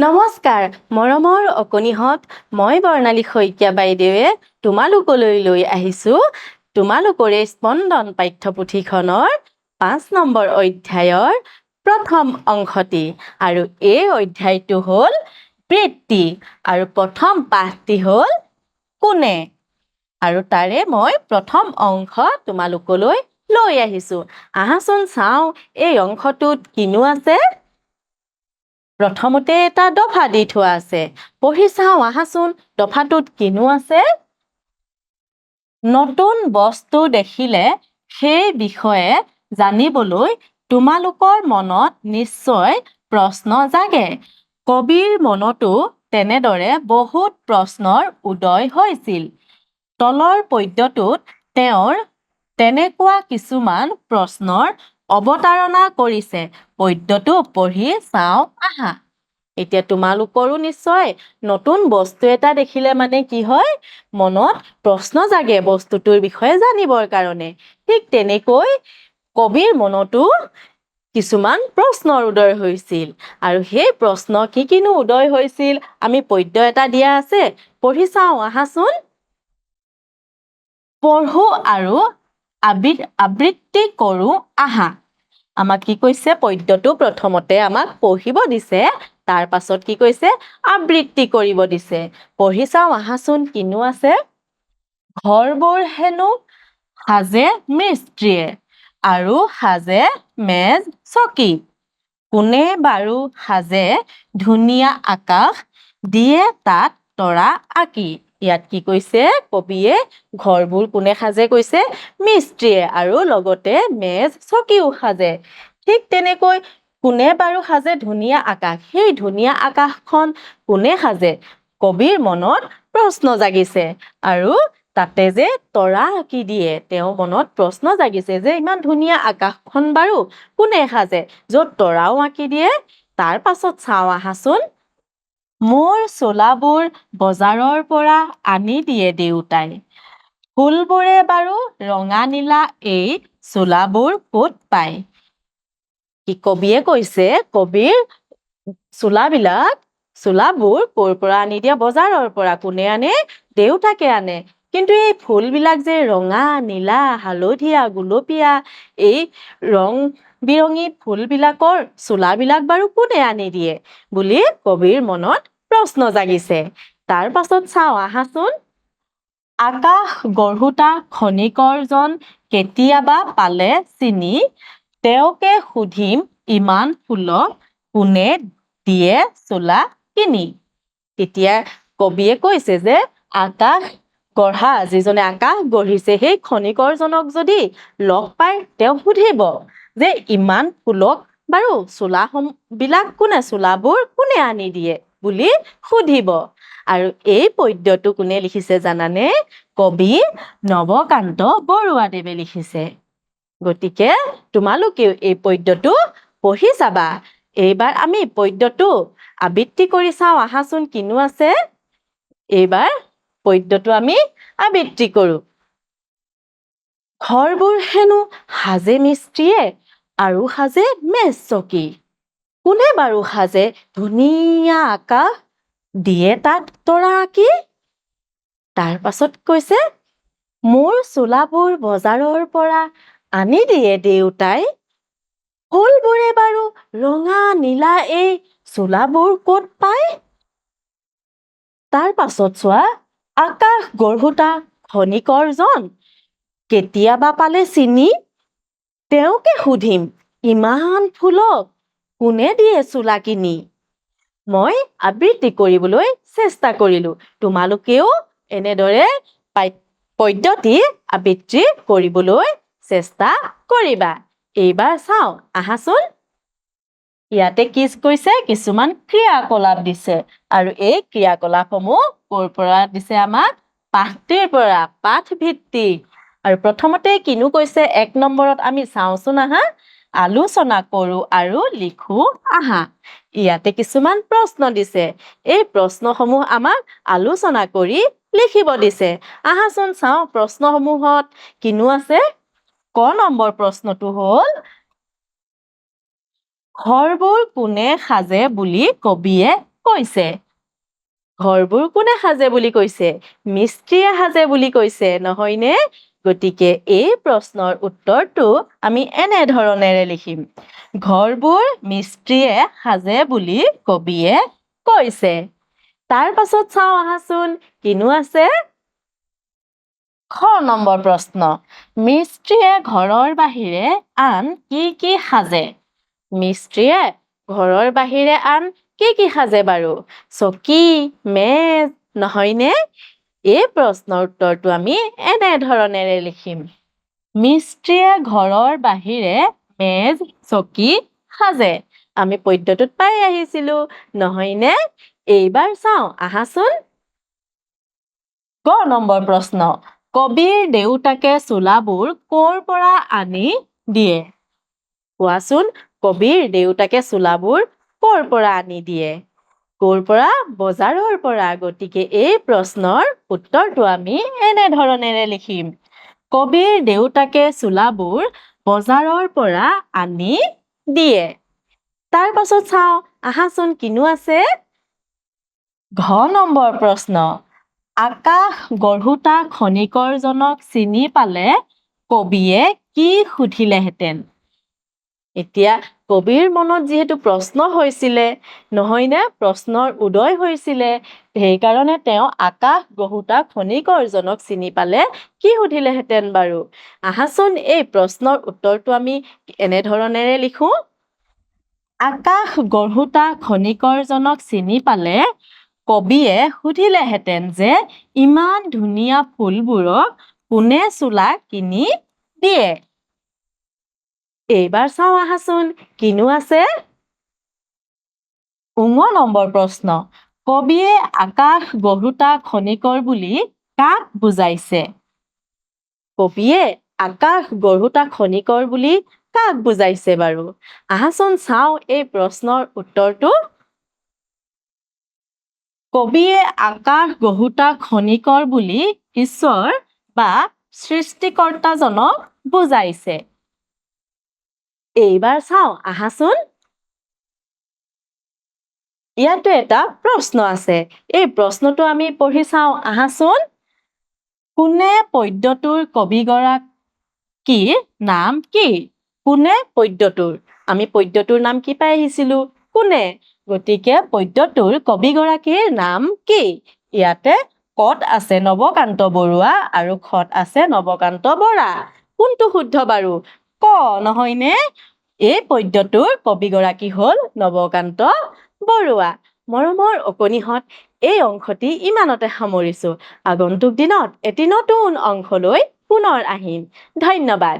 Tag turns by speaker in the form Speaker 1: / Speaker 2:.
Speaker 1: নমস্কাৰ, মৰমৰ অকণিহঁত মই বৰ্ণালী শইকীয়া বাইদেৱে তোমালোকলৈ লৈ আহিছোঁ। তোমালোকৰে স্পন্দন পাঠ্যপুথিখনৰ পাঁচ নম্বৰ অধ্যায়ৰ প্ৰথম অংশটি। আৰু এই অধ্যায়টো হ'ল বৃত্তি। আৰু প্ৰথম পাঠটি হ'ল কোনে আৰু তাৰে মই প্ৰথম অংশ তোমালোকলৈ লৈ আহিছোঁ। আহাচোন চাওঁ, এই অংশটোত কিনো আছে? প্ৰথমতে এটা দফা দি থোৱা আছে। পঢ়ি চাওঁ আহাচোন দফাটোত কিনো আছে? নতুন বস্তু দেখিলে সেই বিষয়ে জানিবলৈ তোমালোকৰ মনত নিশ্চয় প্ৰশ্ন জাগে। কবিৰ মনতো তেনেদৰে বহুত প্ৰশ্নৰ উদয় হৈছিল। তলৰ পদ্যটোত তেওঁৰ তেনেকুৱা কিছুমান প্ৰশ্নৰ অৱতাৰণা কৰিছে। পদ্যটো পঢ়ি চাওঁ, আহা। এতিয়া তোমালোকৰো নিশ্চয় নতুন বস্তু এটা দেখিলে মানে কি হয়? মনত প্ৰশ্ন জাগে বস্তুটোৰ বিষয়ে জানিবৰ কাৰণে। ঠিক তেনেকৈ কবিৰ মনতো কিছুমান প্ৰশ্নৰ উদয় হৈছিল। আৰু সেই প্ৰশ্ন কি কিনো উদয় হৈছিল? আমি পদ্য এটা দিয়া আছে, পঢ়ি চাওঁ, আহাচোন। পঢ়ো আৰু আবৃ, আবৃত্তি কৰোঁ, আহা। আমাক কি কৈছে? পদ্যটো প্ৰথমতে আমাক পঢ়িব দিছে, তাৰ পাছত কি কৈছে? আবৃত্তি কৰিব দিছে। পঢ়ি চাওঁ আহাচোন কিনো আছে? ঘৰবোৰ হেনো সাজে মিস্ত্ৰীয়ে আৰু সাজে মেজ চকী। কোনে বাৰু সাজে ধুনীয়া আকাশ, দিয়ে তাত তৰা আঁকি। ইয়াত কি কৈছে? কবিয়ে ঘৰবোৰ কোনে সাজে কৈছে? মিস্ত্ৰীয়ে আৰু লগতে মেজ চকীও সাজে। ঠিক তেনেকৈ কোনে বাৰু সাজে ধুনীয়া আকাশ? সেই ধুনীয়া আকাশখন কোনে সাজে? কবিৰ মনত প্ৰশ্ন জাগিছে। আৰু তাতে যে তৰা আঁকি দিয়ে, তেওঁৰ মনত প্ৰশ্ন জাগিছে যে ইমান ধুনীয়া আকাশখন বাৰু কোনে সাজে? য'ত তৰাও আঁকি দিয়ে, তাৰ পাছত চাওঁ আহাচোন। মোৰ চোলাবোৰ বজাৰৰ পৰা আনি দিয়ে দেউতাই। ফুলবোৰে বাৰু ৰঙা নীলা এই চোলাবোৰ ক'ত পায়? কি কবিয়ে কৈছে, কবিৰ চোলাবিলাক, চোলাবোৰ ক'ৰ পৰা আনি দিয়ে, বজাৰৰ পৰা, কোনে আনে, দেউতাকে আনে। কিন্তু এই ফুলবিলাক যে ৰঙা, নীলা, হালধীয়া, গুলপীয়া, এই ৰং বিৰঙী ফুলবিলাকৰ চোলাবিলাক বাৰু কোনে আনি দিয়ে বুলি কবিৰ মনত প্ৰশ্ন জাগিছে। তাৰ পাছত চাওঁ, আহাচোন। আকাশ গঢ়োতা খনিকৰজন কেতিয়াবা পালে চিনি, তেওঁকে সুধিম ইমান ফুলক কোনে দিয়ে চোলা কিনি। তেতিয়া কবিয়ে কৈছে যে, আকাশ গঢ়া, যিজনে আকাশ গঢ়িছে, সেই খনিকৰজনক যদি লগ পায় তেওঁ সুধিব। যে ইমান ফুলক বাৰু চোলাবিলাক কোনে চোলাবোৰ কোনে আনি দিয়ে বুলি সুধিব। আৰু এই পদ্যটো কোনে লিখিছে জানানে? কবি নৱকান্ত বৰুৱাদেৱে লিখিছে। গতিকে তোমালোকেও এই পদ্যটো পঢ়ি চাবা এইবাৰ আমি পদ্যটো আবৃত্তি কৰি চাওঁ আহাচোন কিনো আছে। এইবাৰ পদ্যটো আমি আবৃত্তি কৰোঁ। ঘৰবোৰ হেনো সাজে মিস্ত্ৰীয়ে আৰু সাজে মেজ চকী। কোনে বাৰু সাজে ধুনীয়া আকাশ দিয়ে তাত তৰা আঁকি? তাৰ পাছত কৈছে মোৰ চোলাবোৰ বজাৰৰ পৰা আনি দিয়ে দেউতাই। ফুলবোৰে বাৰু ৰঙা নীলা এই চোলাবোৰ ক'ত পায়? তাৰ পাছত চোৱা আকাশ গঢ়োতা খনিকৰজন কেতিয়াবা পালে চিনি, তেওঁকে সুধিম, ইমান ফুলক, কোনে দিয়ে চোলা কিনি? মই আবৃত্তি কৰিবলৈ চেষ্টা কৰিলোঁ। তোমালোকেও এনেদৰে পদ্যটি আবৃত্তি কৰিবলৈ চেষ্টা কৰিবা। এইবাৰ চাওঁ, আহাচোন। ইয়াতে কি কৈছে কিছুমান ক্ৰিয়াকলাপ দিছে আৰু এই ক্ৰিয়াকলাপসমূহ ক'ৰ পৰা দিছে আমাক? পাঠটিৰ পৰা পাঠ ভিত্তিক আৰু প্ৰথমতে কিনো কৈছে? এক নম্বৰত আমি চাওঁচোন আহা। আলোচনা কৰোঁ আৰু লিখোঁ আহা। ইয়াতে কিছুমান প্ৰশ্ন দিছে। এই প্ৰশ্নসমূহ আমাক আলোচনা কৰি লিখিব দিছে। আহাচোন চাওঁ প্ৰশ্নসমূহত কিনো আছে? ক নম্বৰ প্ৰশ্নটো হ'ল, ঘৰবোৰ কোনে সাজে বুলি কবিয়ে কৈছে? ঘৰবোৰ কোনে সাজে বুলি কৈছে? মিস্ত্ৰীয়ে সাজে বুলি কৈছে, নহয়নে? গতিকে এই প্ৰশ্নৰ উত্তৰটো আমি এনেধৰণেৰে লিখিম। ঘৰবোৰ মিস্ত্ৰীয়ে সাজে বুলি কবিয়ে কৈছে। তাৰ পাছত চাওঁ আহাচোন, কিনো আছে? খ নম্বৰ প্ৰশ্ন। মিস্ত্ৰীয়ে ঘৰৰ বাহিৰে আন কি কি সাজে? মিস্ত্ৰীয়ে ঘৰৰ বাহিৰে আন কি কি সাজে বাৰু? চকী, মেজ, নহয়নে? এই প্ৰশ্নৰ উত্তৰটো আমি এনেধৰণেৰে লিখিম। মিস্ত্ৰীয়ে ঘৰৰ বাহিৰে মেজ, চকী সাজে। আমি পদ্যটোত পাই আহিছিলো নহয়নে এইবাৰ চাওঁ, আহাচোন। ক নম্বৰ প্ৰশ্ন? কবিৰ দেউতাকে চোলাবোৰ ক'ৰ পৰা আনি দিয়ে? কোৱাচোন, কবিৰ দেউতাকে চোলাবোৰ ক'ৰ পৰা আনি দিয়ে? ক'ৰ পৰা বজাৰৰ পৰা গতিকে এই প্ৰশ্নৰ উত্তৰটো আমি এনেধৰণেৰে লিখিম। কবিৰ দেউতাকে চোলাবোৰ বজাৰৰ পৰা আনি দিয়ে। তাৰ পাছত চাওঁ, আহাচোন কিনো আছে? ঘ নম্বৰ প্ৰশ্ন। আকাশ গঢ়োতা খনিকৰজনক চিনি পালে কবিয়ে কি সুধিলেহেঁতেন? এতিয়া কবিৰ মনত যিহেতু প্ৰশ্ন হৈছিলে নহয়নে প্ৰশ্নৰ উদয় হৈছিলে। সেইকাৰণে তেওঁ আকাশ গঢ়োতা খনিকৰজনক চিনি পালে। কি সুধিলেহেঁতেন বাৰু? আহাচোন এই প্ৰশ্নৰ উত্তৰটো আমি এনেধৰণেৰে লিখোঁ। আকাশ গঢ়োতা খনিকৰজনক চিনি পালে? কবিয়ে সুধিলেহেঁতেন যে, ইমান ধুনীয়া ফুলবোৰক কোনে চোলা কিনি দিয়ে? এইবাৰ চাওঁ আহাচোন, কিনো আছে? ঙ নম্বৰ প্ৰশ্ন, কবিয়ে আকাশ গঢ়োতা খনিকৰ বুলি কাক বুজাইছে? কবিয়ে আকাশ গঢ়োতা খনিকৰ বুলি কাক বুজাইছে বাৰু? আহাচোন চাওঁ এই প্ৰশ্নৰ উত্তৰটো। কবিয়ে আকাশ গঢ়োতা খনিকৰ বুলি ঈশ্বৰ বা সৃষ্টিকৰ্তাজনক বুজাইছে। এইবাৰ চাওঁ আহাচোন। ইয়াতো এটা প্ৰশ্ন আছে। এই প্ৰশ্নটো আমি পঢ়ি চাওঁ আহাচোন। কোনে পদ্যটোৰ কবিগৰাকীৰ নাম কি? কোনে পদ্যটোৰ? আমি পদ্যটোৰ নাম কি পাই আহিছিলো? কোনে? গতিকে পদ্যটোৰ কবিগৰাকীৰ নাম কি? ইয়াতে কত আছে নৱকান্ত বৰুৱা আৰু খত আছে নৱকান্ত বৰা? কোনটো শুদ্ধ বাৰু? ক, নহয়নে? এই পদ্যটোৰ কবিগৰাকী হল নৱকান্ত বৰুৱা। মৰমৰ অকণিহঁত এই অংশটি ইমানতে সামৰিছো। আগন্তুক দিনত এটি নতুন অংশলৈ পুনৰ আহিম। ধন্যবাদ।